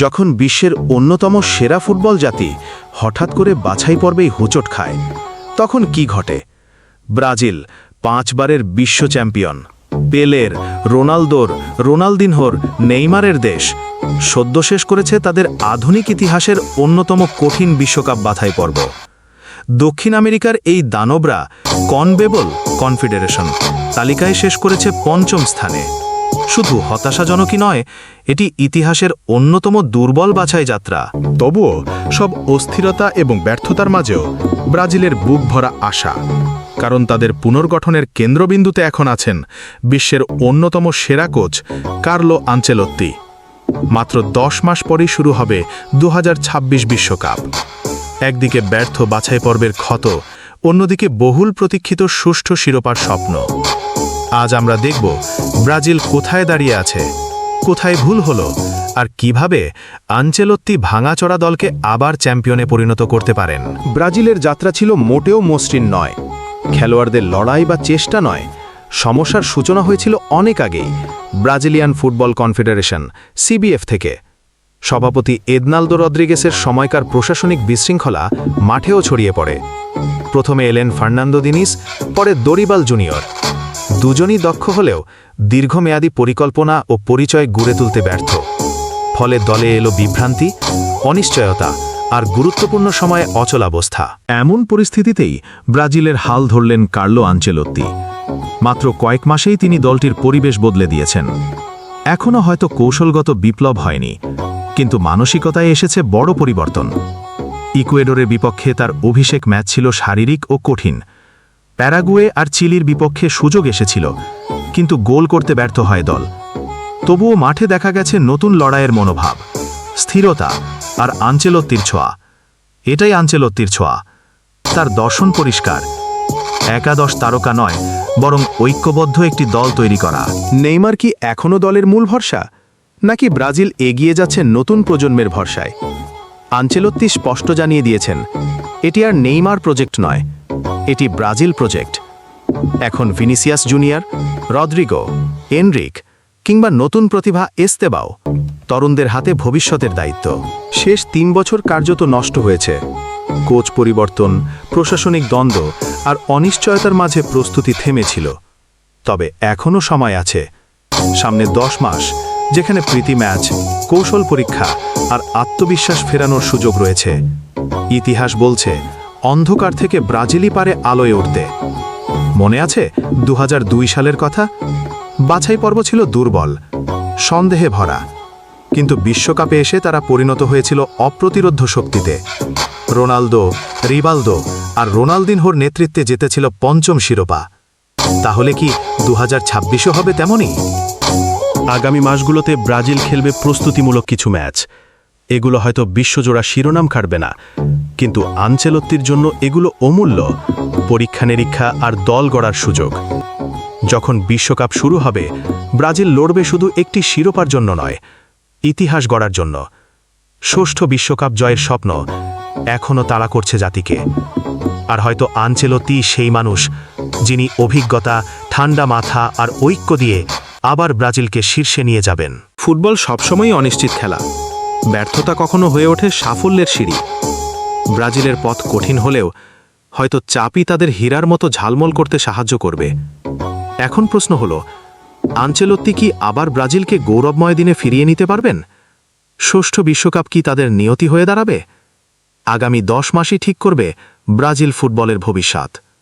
যখন বিশ্বের অন্যতম সেরা ফুটবল জাতি হঠাৎ করে বাছাই পর্বেই হোঁচট খায়, তখন কি ঘটে? ব্রাজিল, পাঁচবারের বিশ্ব চ্যাম্পিয়ন। পেলের, রোনালদোর, রোনালদিনহোর, নেইমারের দেশ। সদ্য শেষ করেছে তাদের আধুনিক ইতিহাসের অন্যতম কঠিন বিশ্বকাপ বাছাই পর্ব। দক্ষিণ আমেরিকার এই দানবরা কনবেবল কনফেডারেশন তালিকায় শেষ করেছে পঞ্চম স্থানে। শুধু হতাশাজনকই নয়, এটি ইতিহাসের অন্যতম দুর্বল বাছাই যাত্রা। তবুও সব অস্থিরতা এবং ব্যর্থতার মাঝেও ব্রাজিলের বুক ভরা আশা। কারণ তাদের পুনর্গঠনের কেন্দ্রবিন্দুতে এখন আছেন বিশ্বের অন্যতম সেরা কোচ কার্লো আঞ্চেলত্তি মাত্র দশ মাস পরেই শুরু হবে দু বিশ্বকাপ। একদিকে ব্যর্থ বাছাই পর্বের ক্ষত, অন্যদিকে বহুল প্রতীক্ষিত সুষ্ঠু শিরোপার স্বপ্ন। আজ আমরা দেখব ব্রাজিল কোথায় দাঁড়িয়ে আছে, কোথায় ভুল হলো, আর কীভাবে আঞ্চেলত্তি ভাঙাচড়া দলকে আবার চ্যাম্পিয়নে পরিণত করতে পারেন। ব্রাজিলের যাত্রা ছিল মোটেও মসৃণ নয়। খেলোয়াড়দের লড়াই বা চেষ্টা নয়, সমস্যার সূচনা হয়েছিল অনেক আগেই, ব্রাজিলিয়ান ফুটবল কনফেডারেশন, সিবিএফ থেকে। সভাপতি এদনালদো রদ্রিগেসের সময়কার প্রশাসনিক বিশৃঙ্খলা মাঠেও ছড়িয়ে পড়ে। প্রথমে এলেন ফার্নান্দো দিনিস, পরে দরিবাল জুনিয়র। দুজনই দক্ষ হলেও দীর্ঘমেয়াদী পরিকল্পনা ও পরিচয় গড়ে তুলতে ব্যর্থ। ফলে দলে এলো বিভ্রান্তি, অনিশ্চয়তা আর গুরুত্বপূর্ণ সময়ে অচলাবস্থা এমন পরিস্থিতিতেই ব্রাজিলের হাল ধরলেন কার্লো আঞ্চেলত্তি। মাত্র কয়েক মাসেই তিনি দলটির পরিবেশ বদলে দিয়েছেন। এখনও হয়তো কৌশলগত বিপ্লব হয়নি, কিন্তু মানসিকতায় এসেছে বড় পরিবর্তন। ইকুয়েডরের বিপক্ষে তার অভিষেক ম্যাচ ছিল শারীরিক ও কঠিন প্যারাগুয়ে আর চিলির বিপক্ষে সুযোগ এসেছিল, কিন্তু গোল করতে ব্যর্থ হয় দল। তবুও মাঠে দেখা গেছে নতুন লড়াইয়ের মনোভাব, স্থিরতা আর আঞ্চেলত্তির ছোঁয়া। এটাই আঞ্চেলত্তির ছোঁয়া। তার দর্শন পরিষ্কার। একাদশ তারকা নয়, বরং ঐক্যবদ্ধ একটি দল তৈরি করা। নেইমার কি এখনও দলের মূল ভরসা? নাকি ব্রাজিল এগিয়ে যাচ্ছে নতুন প্রজন্মের ভরসায়? আঞ্চেলত্তি স্পষ্ট জানিয়ে দিয়েছেন, এটি আর নেইমার প্রজেক্ট নয় এটি ব্রাজিল প্রজেক্ট। এখন ভিনিসিয়াস জুনিয়র, রদ্রিগো, এনরিক কিংবা নতুন প্রতিভা এস্তেবাও তরুণদের হাতে ভবিষ্যতের দায়িত্ব। শেষ তিন বছর কার্যত নষ্ট হয়েছে। কোচ পরিবর্তন, প্রশাসনিক দ্বন্দ্ব আর অনিশ্চয়তার মাঝে প্রস্তুতি থেমেছিল। তবে এখনও সময় আছে। সামনে দশ মাস, যেখানে প্রীতি ম্যাচ, কৌশল পরীক্ষা আর আত্মবিশ্বাস ফেরানোর সুযোগ রয়েছে। ইতিহাস বলছে অন্ধকার থেকে ব্রাজিলই পারে আলোয় উঠতে। মনে আছে দুহাজার দুই সালের কথা? বাছাই পর্ব ছিল দুর্বল, সন্দেহে ভরা। কিন্তু বিশ্বকাপে এসে তারা পরিণত হয়েছিল অপ্রতিরোধ্য শক্তিতে। রোনালদো, রিবালদো আর রোনালদিনহোর নেতৃত্বে জিতেছিল পঞ্চম শিরোপা। তাহলে কি দু হাজার হবে তেমনই? আগামী মাসগুলোতে ব্রাজিল খেলবে প্রস্তুতিমূলক কিছু ম্যাচ। এগুলো হয়তো বিশ্বজোড়া শিরোনাম কাটবে না। কিন্তু আঞ্চেলত্তির জন্য এগুলো অমূল্য পরীক্ষা নিরীক্ষা আর দল গড়ার সুযোগ। যখন বিশ্বকাপ শুরু হবে, ব্রাজিল লড়বে শুধু একটি শিরোপার জন্য নয়, ইতিহাস গড়ার জন্য। ষষ্ঠ বিশ্বকাপ জয়ের স্বপ্ন এখনও তাড়া করছে জাতিকে। আর হয়তো আঞ্চেলতি সেই মানুষ যিনি অভিজ্ঞতা, ঠান্ডা মাথা আর ঐক্য দিয়ে আবার ব্রাজিলকে শীর্ষে নিয়ে যাবেন। ফুটবল সবসময়ই অনিশ্চিত খেলা। ব্যর্থতা কখনো হয়ে ওঠে সাফল্যের সিঁড়ি। ব্রাজিলের পথ কঠিন হলেও হয়তো চাপই তাদের হীরার মতো ঝালমল করতে সাহায্য করবে। এখন প্রশ্ন হল, আঞ্চেলত্তি কি আবার ব্রাজিলকে গৌরবময় দিনে ফিরিয়ে নিতে পারবেন? ষষ্ঠ বিশ্বকাপ কি তাদের নিয়তি হয়ে দাঁড়াবে? আগামী দশ মাসই ঠিক করবে ব্রাজিল ফুটবলের ভবিষ্যৎ।